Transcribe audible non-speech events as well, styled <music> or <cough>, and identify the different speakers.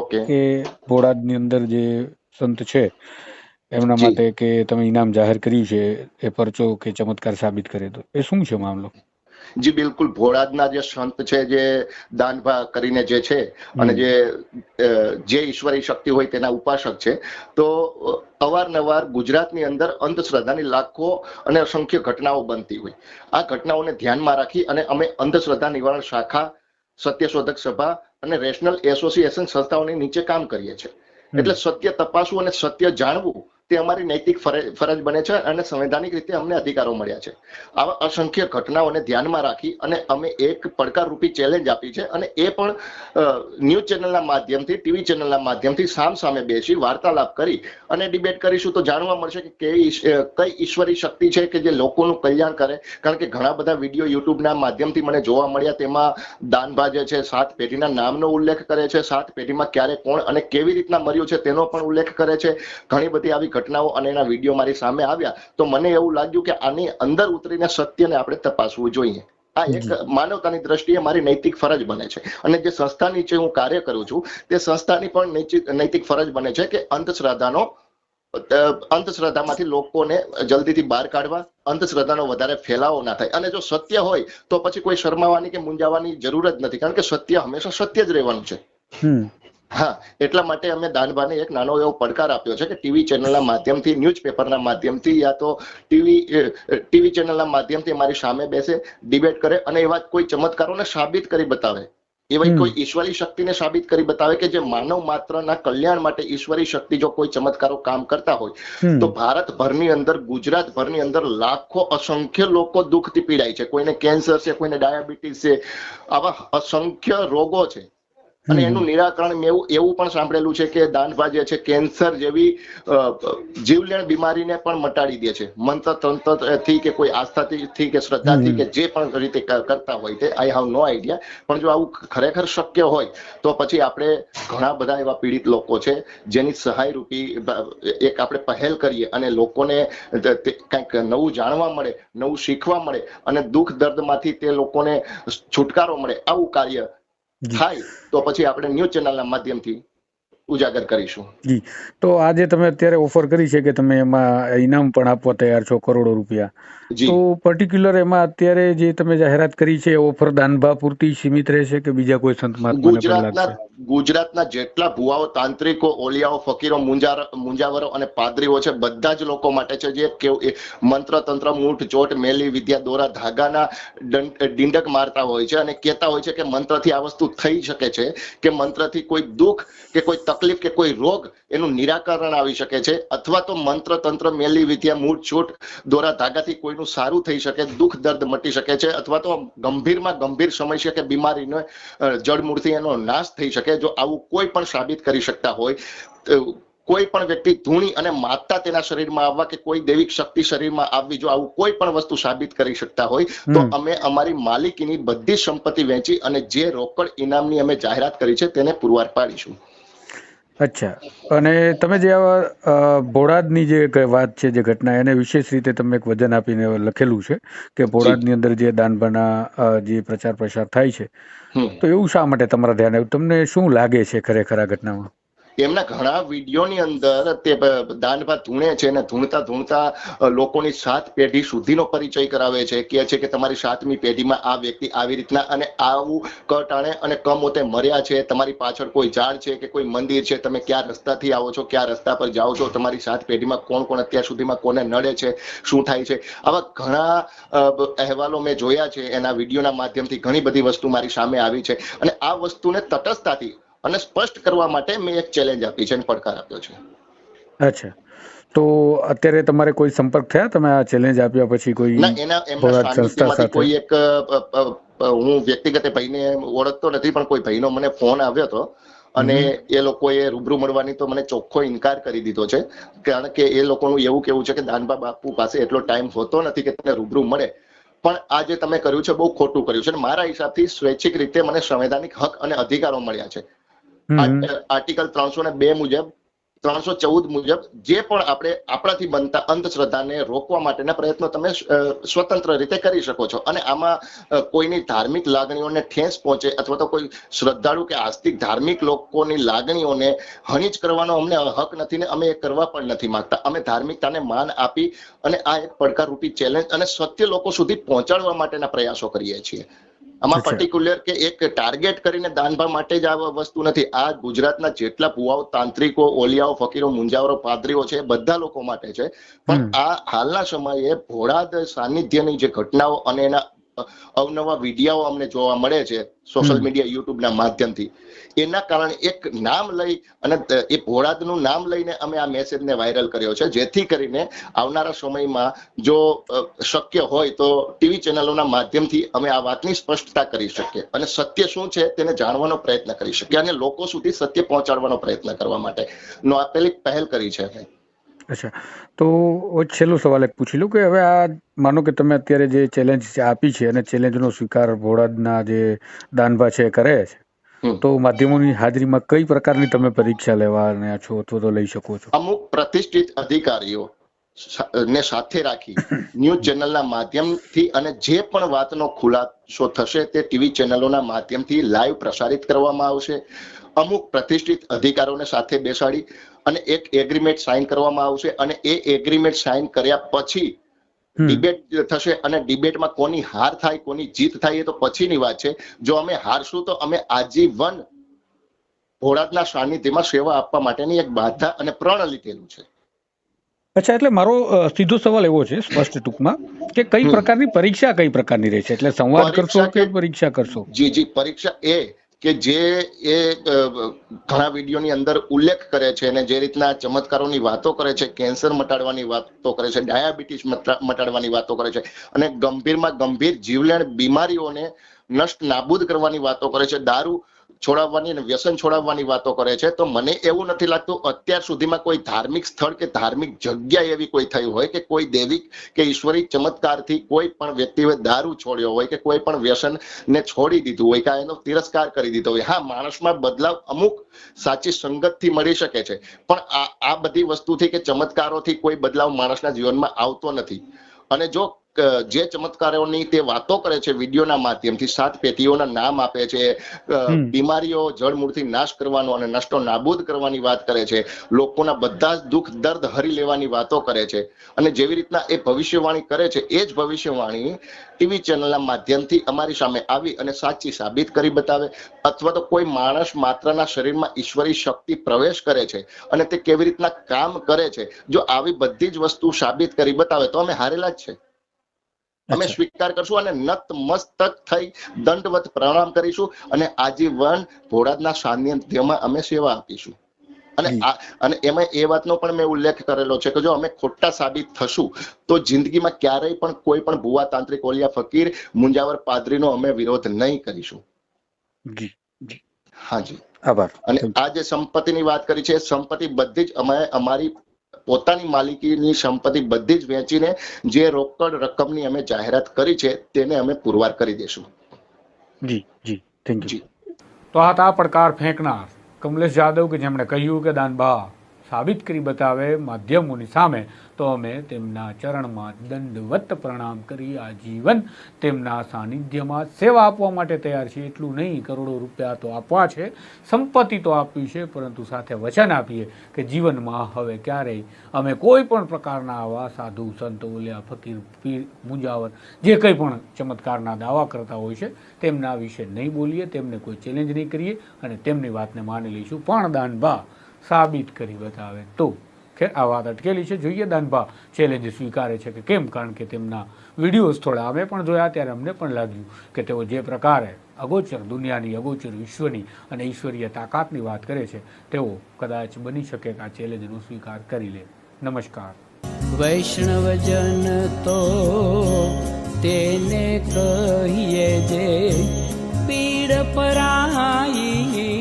Speaker 1: કે બોટાદની અંદર જે સંત છે એમના માટે કે તમે ઇનામ જાહેર કર્યું છે એ પરચો કે ચમત્કાર સાબિત કરે તો એ શું છે મામલો?
Speaker 2: જી બિલકુલ. ભોળાદના જે સંત છે જે દાનભા કરીને જે છે અને જે જે ઈશ્વરી શક્તિ હોય તેના ઉપાસક છે તો અવારનવાર ગુજરાતની અંદર અંધશ્રદ્ધાની લાખો અને અસંખ્ય ઘટનાઓ બનતી હોય. આ ઘટનાઓને ધ્યાનમાં રાખી અને અમે અંધશ્રદ્ધા નિવારણ શાખા સત્યશોધક સભા અને રેશનલ એસોસિએશન સંસ્થાઓની નીચે કામ કરીએ છીએ. એટલે સત્ય તપાસવું અને સત્ય જાણવું તે અમારી નૈતિક ફરજ બને છે અને સંવૈધાનિક રીતે અમને અધિકારો મળ્યા છે. આવા અસંખ્ય ઘટનાઓને ધ્યાનમાં રાખી અને અમે એક પડકારરૂપી ચેલેન્જ આપી છે અને એ પણ ન્યૂઝ ચેનલના માધ્યમથી, ટીવી ચેનલના માધ્યમથી સામ સામે બેસી વાર્તાલાપ કરી અને ડિબેટ કરીશું તો જાણવા મળશે કે કેવી કઈ ઈશ્વરી શક્તિ છે કે જે લોકોનું કલ્યાણ કરે. કારણ કે ઘણા બધા વીડિયો યુટ્યુબના માધ્યમથી મને જોવા મળ્યા તેમાં દાનભા જે છે, સાત પેઢીના નામનો ઉલ્લેખ કરે છે, સાત પેઢીમાં ક્યારે કોણ અને કેવી રીતના મર્યું છે તેનો પણ ઉલ્લેખ કરે છે. ઘણી બધી આવી ઘટનાઓ અને એના વીડિયો મારી સામે આવ્યા તો મને એવું લાગ્યું કે આની અંદર ઉતરીને સત્યને આપણે તપાસવું જોઈએ. આ એક માનવતાની દ્રષ્ટિએ મારી નૈતિક ફરજ બને છે. અને જે સંસ્થા નીચે હું કાર્ય કરું છું તે સંસ્થાની પણ નૈતિક ફરજ બને છે કે અંધશ્રદ્ધાનો અંધશ્રદ્ધામાંથી લોકોને જલ્દીથી બહાર કાઢવા અંધશ્રદ્ધાનો વધારે ફેલાવો ના થાય. અને જો સત્ય હોય તો પછી કોઈ શરમાવાની કે મૂંઝાવાની જરૂર જ નથી. કારણ કે સત્ય હંમેશા સત્ય જ રહેવાનું છે. હા એટલા માટે અમે દાનભાને એક નાનો એવો પડકાર આપ્યો છે કે ટીવી ચેનલના માધ્યમથી ન્યૂઝ પેપરના માધ્યમથી યા તો ટીવી ટીવી ચેનલના માધ્યમથી મારી સામે બેસે ડિબેટ કરે અને એવા કોઈ ચમત્કારોને સાબિત કરી બતાવે. એવી કોઈ ઈશ્વરી શક્તિને સાબિત કરી બતાવે કે જે માનવ માત્રના કલ્યાણ માટે ઈશ્વરી શક્તિ જો કોઈ ચમત્કારો કામ કરતા હોય તો ભારતભરની અંદર ગુજરાતભરની અંદર લાખો અસંખ્ય લોકો દુઃખથી પીડાય છે. કોઈને કેન્સર છે કોઈને ડાયાબિટીસ છે આવા અસંખ્ય રોગો છે. અને એનું નિરાકરણ મેં એવું એવું પણ સાંભળેલું છે કે દાનભા જે છે કેન્સર જેવી જીવલેણ બીમારીને પણ મટાડી દે છે. મંત્ર તંત્રથી કે કોઈ આસ્થાથી કે શ્રદ્ધાથી કે જે પણ રીતે કરતા હોય તે આઈ હાવ નો આઈડિયા પણ જો આવું ખરેખર શક્ય હોય તો પછી આપણે ઘણા બધા એવા પીડિત લોકો છે જેની સહાય રૂપી એક આપણે પહેલ કરીએ અને લોકોને કંઈક નવું જાણવા મળે નવું શીખવા મળે અને દુઃખ દર્દમાંથી તે લોકોને છુટકારો મળે આવું કાર્ય. થાય તો પછી આપણે ન્યૂઝ ચેનલના માધ્યમથી ઉજાગર કરીશું.
Speaker 1: જી. તો આજે તમે અત્યારે ઓફર કરી છે કે તમે એમાં ઇનામ પણ આપવા તૈયાર છો કરોડો રૂપિયા. તો પર્ટિક્યુલર એમાં અત્યારે જે તમે જાહેરાત કરી છે ઓફર દાનભા પૂરતી સીમિત રહેશે કે બીજા કોઈ સંત મહાત્માને
Speaker 2: ગુજરાતના ગુજરાતના જેટલા ભુવાઓ તાંત્રિકો ઓલિયાઓ ફકીરો મુંજાર મુંજાવરો અને પાદરીઓ છે બધા જ લોકો માટે છે જે કેવ- એ મંત્ર તંત્ર મૂઠ ચોટ મેલી વિદ્યા દોરા ધાગાના ડીંડક મારતા હોય છે અને કહેતા હોય છે કે મંત્રથી આ વસ્તુ થઈ શકે છે કે મંત્રથી કોઈ દુઃખ કે કોઈ તકલીફ કે કોઈ રોગ એનું નિરાકરણ આવી શકે છે અથવા તો મંત્ર તંત્ર મેલી વિદ્યા મૂળ છૂટ દોરા ધાગાથી કોઈનું સારું થઈ શકે દુઃખ દર્દ મટી શકે છે અથવા તો ગંભીરમાં ગંભીર સમસ્યા કે બીમારીનો જડમૂળથી એનો નાશ થઈ શકે જો આવું કોઈ પણ સાબિત કરી શકતા હોય. કોઈ પણ વ્યક્તિ ધૂણી અને માતા તેના શરીરમાં આવવા કે કોઈ દૈવિક શક્તિ શરીરમાં આવવી જો આવું કોઈ પણ વસ્તુ સાબિત કરી શકતા હોય તો અમે અમારી માલિકીની બધી સંપત્તિ વેચી અને જે રોકડ ઇનામની અમે જાહેરાત કરી છે તેને પુરવાર પાડીશું.
Speaker 1: અચ્છા. અને તમે જે આવા ભોળાદની જે વાત છે જે ઘટના એને વિશેષ રીતે તમે એક વજન આપીને લખેલું છે કે ભોળાદની અંદર જે દાનભાના અ, જે પ્રચાર પ્રસાર થાય છે. તો એવું શા માટે તમારા ધ્યાન? આવ્યું તમને શું લાગે છે ખરેખર આ ઘટનામાં?
Speaker 2: એમના ઘણા વિડીયોની અંદર તે દાનભા ધૂણે છે અને ધૂણતા ધૂણતા લોકોની સાત પેઢી સુધીનો પરિચય કરાવે છે. કે છે કે તમારી સાતમી પેઢીમાં આ વ્યક્તિ આવી રીતના અને આવું કટાણે અને કમોતે મર્યા છે. તમારી પાછળ કોઈ ઝાડ છે કે કોઈ મંદિર છે? તમે ક્યાં રસ્તાથી આવો છો? ક્યાં રસ્તા પર જાઓ છો? તમારી સાત પેઢીમાં કોણ કોણ અત્યાર સુધીમાં કોને નડે છે? શું થાય છે? આવા ઘણા અહેવાલો મેં જોયા છે. એના વિડીયોના માધ્યમથી ઘણી બધી વસ્તુ મારી સામે આવી છે. અને આ વસ્તુને તટસ્થતાથી અને સ્પષ્ટ કરવા માટે મેં એક ચેલેન્જ આપી છે અને પડકાર આપ્યો છે.
Speaker 1: અચ્છા. તો અત્યારે તમારે કોઈ સંપર્ક થયા? તમે આ ચેલેન્જ આપ્યા પછી કોઈ
Speaker 2: એના એમના
Speaker 1: સંસ્થા સાથે?
Speaker 2: કોઈ એક હું વ્યક્તિગત ભાઈને ઓળખતો નથી પણ કોઈ ભાઈનો મને ફોન આવ્યો હતો. અને એ લોકોએ રૂબરૂ મળવાની તો મને ચોખ્ખો ઇનકાર કરી દીધો છે. કારણ કે એ લોકોનું એવું કેવું છે કે દાનબા બાપુ પાસે એટલો ટાઈમ હોતો નથી કે તમને રૂબરૂ મળે. પણ આ જે તમે કર્યું છે બહુ ખોટું કર્યું છે. મારા હિસાબથી સ્વૈચ્છિક રીતે મને સંવૈધાનિક હક અને અધિકારો મળ્યા છે. આર્ટિકલ ત્રણસો ને બે મુજબ, ત્રણસો ચૌદ મુજબ જે પણ આપણે આપણાથી બનતા અંધશ્રદ્ધાને રોકવા માટેના પ્રયત્નો તમે સ્વતંત્ર રીતે કરી શકો છો. અને આમાં કોઈની ધાર્મિક લાગણીઓને ઠેસ પહોંચે અથવા તો કોઈ શ્રદ્ધાળુ કે આસ્તિક ધાર્મિક લોકોની લાગણીઓને હણીજ કરવાનો અમને હક નથી ને અમે એ કરવા પણ નથી માંગતા. અમે ધાર્મિકતાને માન આપી અને આ એક પડકારરૂપી ચેલેન્જ અને સત્ય લોકો સુધી પહોંચાડવા માટેના પ્રયાસો કરીએ છીએ. આમાં. પર્ટિક્યુલર કે એક ટાર્ગેટ કરીને દાનભા માટે જ આ વસ્તુ નથી. આ ગુજરાતના જેટલા ભુવાઓ તાંત્રિકો ઓલિયાઓ ફકીરો મુંજાવરો પાદરીઓ છે બધા લોકો માટે છે. પણ આ હાલના સમયે ભોળાદ સાનિધ્યની જે ઘટનાઓ અને એના અવનવા વીડિયો અમને જોવા મળે છે સોશિયલ મીડિયા યુટ્યુબના માધ્યમથી. એના કારણે એક નામ લઈ અને એ ભોળાદનું નામ લઈને અમે આ મેસેજને વાયરલ કર્યો છે. જેથી કરીને આવનારા સમયમાં જો શક્ય હોય તો ટીવી ચેનલોના માધ્યમથી અમે આ વાતની સ્પષ્ટતા કરી શકીએ. અને સત્ય શું છે તેને જાણવાનો પ્રયત્ન કરી શકીએ અને લોકો સુધી સત્ય પહોંચાડવાનો પ્રયત્ન કરવા માટે. નો આપેલી પહેલ કરી છે.
Speaker 1: અચ્છા. તો છેલ્લો સવાલ એક પૂછી લઉં કે હવે આ માનો કે તમે અત્યારે જે ચેલેન્જ આપી છે અને ચેલેન્જનો સ્વીકાર ભોળાદના જે દાનભા છે કરે છે તો માધ્યમોની હાજરીમાં કઈ પ્રકારની તમે પરીક્ષા લેવાના છો અથવા તો લઈ શકો છો?
Speaker 2: અમુક પ્રતિષ્ઠિત અધિકારીઓ ને સાથે રાખી <clears throat> ન્યૂઝ ચેનલના માધ્યમથી અને જે પણ વાતનો ખુલાસો થશે તે ટીવી ચેનલોના માધ્યમથી લાઈવ પ્રસારિત કરવામાં આવશે. અમુક પ્રતિષ્ઠિત અધિકારોને સાથે બેસાડી અને એક એગ્રીમેન્ટ સાઇન કરવામાં આવશે અને એ એગ્રીમેન્ટ સાઇન કર્યા પછી. ડિબેટ થશે અને ડિબેટમાં કોની હાર થાય કોની જીત થાય એ તો પછીની વાત છે જો અમે હારશું તો અમે આજીવન ભોળાતના સાનિધ્યમાં સેવા આપવા માટેની એક બાધા અને પ્રણ લીધેલું છે
Speaker 1: અચ્છા એટલે મારો સીધો સવાલ એવો છે સ્પષ્ટ ટૂંકમાં કે કઈ. પ્રકારની પરીક્ષા કઈ પ્રકારની રહેશે એટલે સંવાદ કરશો કે- પરીક્ષા કરશો
Speaker 2: જી જી પરીક્ષા એ કે જે એ ઘણા વિડીયોની અંદર ઉલ્લેખ કરે છે અને જે રીતના ચમત્કારોની વાતો કરે છે, કેન્સર મટાડવાની વાતો કરે છે, ડાયાબિટીસ મટા- મટાડવાની વાતો કરે છે અને ગંભીરમાં ગંભીર જીવલેણ બીમારીઓને નષ્ટ, નાબૂદ કરવાની વાતો કરે છે, દારૂ છોડાવવાની અને વ્યસન છોડાવવાની વાતો કરે છે, તો મને એવું નથી લાગતું અત્યાર સુધીમાં કોઈ ધાર્મિક સ્થળ કે ધાર્મિક જગ્યા એવી કોઈ થઈ હોય કે કોઈ દૈવિક કે ઈશ્વરી ચમત્કારથી કોઈ પણ વ્યક્તિએ દારૂ છોડ્યો હોય કે કોઈ પણ વ્યસન ને છોડી દીધું હોય કે એનો તિરસ્કાર કરી દીધો હોય. હા, માણસમાં બદલાવ અમુક સાચી સંગતથી મળી શકે છે, પણ આ આ બધી વસ્તુથી કે ચમત્કારોથી કોઈ બદલાવ માણસના જીવનમાં આવતો નથી. અને જો જે ચમત્કારોની તે વાતો કરે છે વિડીયોના માધ્યમથી સાત પેટીઓના નામ આપે છે બીમારીઓ જળમૂળથી નાશ કરવાનો અને નષ્ટો નાબૂદ કરવાની વાત કરે છે લોકોના બધા જ દુઃખ દર્દ હરી લેવાની વાતો કરે છે અને જેવી રીતના એ ભવિષ્યવાણી કરે છે એ જ ભવિષ્યવાણી ટીવી ચેનલના માધ્યમથી અમારી સામે આવી અને સાચી સાબિત કરી બતાવે અથવા તો કોઈ માણસ માત્રના શરીરમાં ઈશ્વરી શક્તિ પ્રવેશ કરે છે અને તે કેવી રીતના કામ કરે છે જો આવી બધી જ વસ્તુ સાબિત કરી બતાવે તો અમે હારેલા જ છે. અમે સ્વીકાર કરશું અને નત મસ્તક થઈ દંડવત પ્રણામ કરીશું અને આજીવન ભોળાદના સાનિધ્યમાં અમે સેવા આપીશું. અને અને એમાં એ વાતનો પણ મેં ઉલ્લેખ કરેલો છે કે જો અમે ખોટા સાબિત થશું તો જિંદગીમાં ક્યારેય પણ કોઈ પણ ભુવા તાંત્રિક ઓલિયા ફકીર મુંજાવર પાદરીનો અમે વિરોધ નહીં કરીશું.
Speaker 1: જી
Speaker 2: હાજી
Speaker 1: આભાર.
Speaker 2: અને આ જે સંપત્તિની વાત કરી છે સંપત્તિ બધી જ અમે અમારી પોતાની માલિકીની સંપત્તિ બધી જ વેચીને જે રોકડ રકમની અમે જાહેરાત કરી છે તેને અમે પુરવાર કરી દેશું
Speaker 1: જી જી. થેન્ક યુ
Speaker 2: જી.
Speaker 3: તો આ હતા પડકાર ફેંકનાર કમલેશ જાદવ કે જેમણે કહ્યું કે દાનબા સાબિત કરી બતાવે માધ્યમોની સામે, તો અમે તેમના ચરણમાં દંડવત પ્રણામ કરી આજીવન તેમના સાનિધ્યમાં સેવા આપવા માટે તૈયાર છે એટલું નહીં, કરોડો રૂપિયા તો આપવા છે, સંપત્તિ તો આપવી છે, પરંતુ સાથે વચન આપીએ કે જીવનમાં હવે ક્યારેય અમે કોઈ પણ પ્રકારના આવા સાધુ સંત, ઓલિયા, ફકીર, પીર, મુંજાવર, જે કંઈ પણ ચમત્કારના દાવા કરતા હોય છે, તેમના વિશે નહીં બોલીએ, તેમને કોઈ ચેલેન્જ નહીં કરીએ અને તેમની વાતને માની લઈશું. પણ દાનભા સાબિત કરી બતાવે. તો કે આ વાત અટકેલી છે. જોઈએ દાનભા ચેલેન્જ સ્વીકારે છે કે કેમ? કારણ કે તેમના વિડીયોઝ થોડા અમે પણ જોયા, ત્યારે અમને પણ લાગ્યું કે તેઓ જે પ્રકારે અગોચર, દુનિયાની અગોચર, વિશ્વની અને ઈશ્વરીય તાકાતની વાત કરે છે, તેઓ કદાચ બની શકે કે આ ચેલેન્જનો સ્વીકાર કરી લે. નમસ્કાર.
Speaker 4: વૈષ્ણવજન તો તેને કહીએ જે પીડ પરાઈ